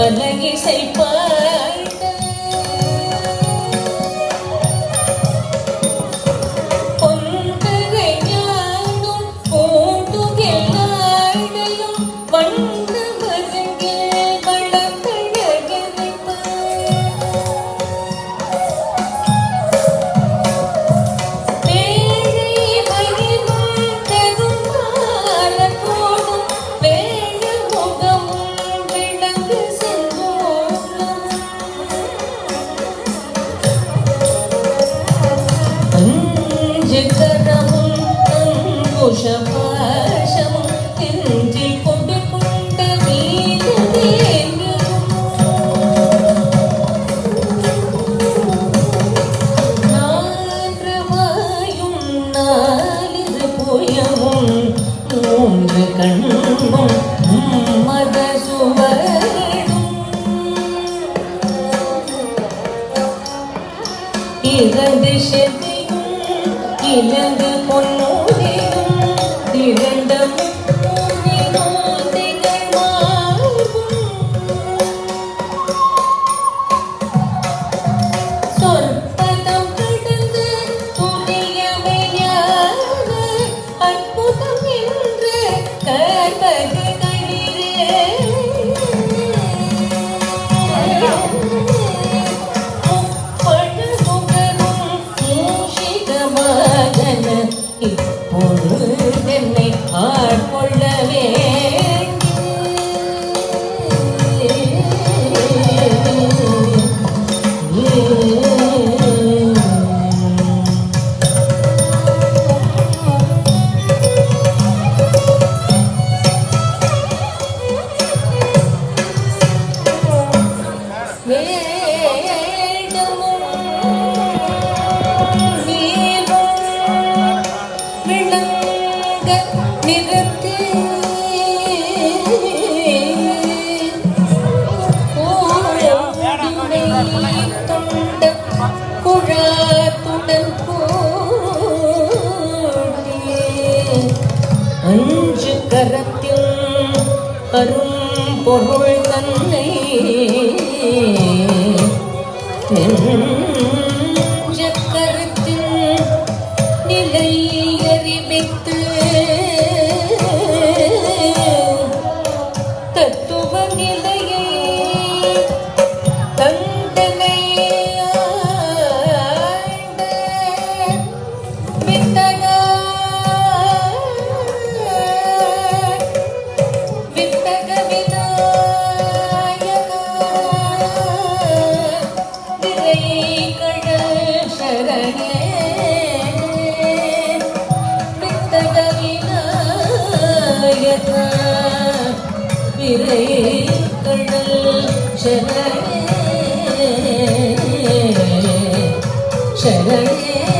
பலகி செய்ப்பார் കാലിത് പുയവും മൂന്ന് കണ്ണും മതസുവരും அஞ்சு கரத்தில் அரும் பொருள் தன்னை கருத்தில் நிலை அறிவித்து Shall I? Shall I?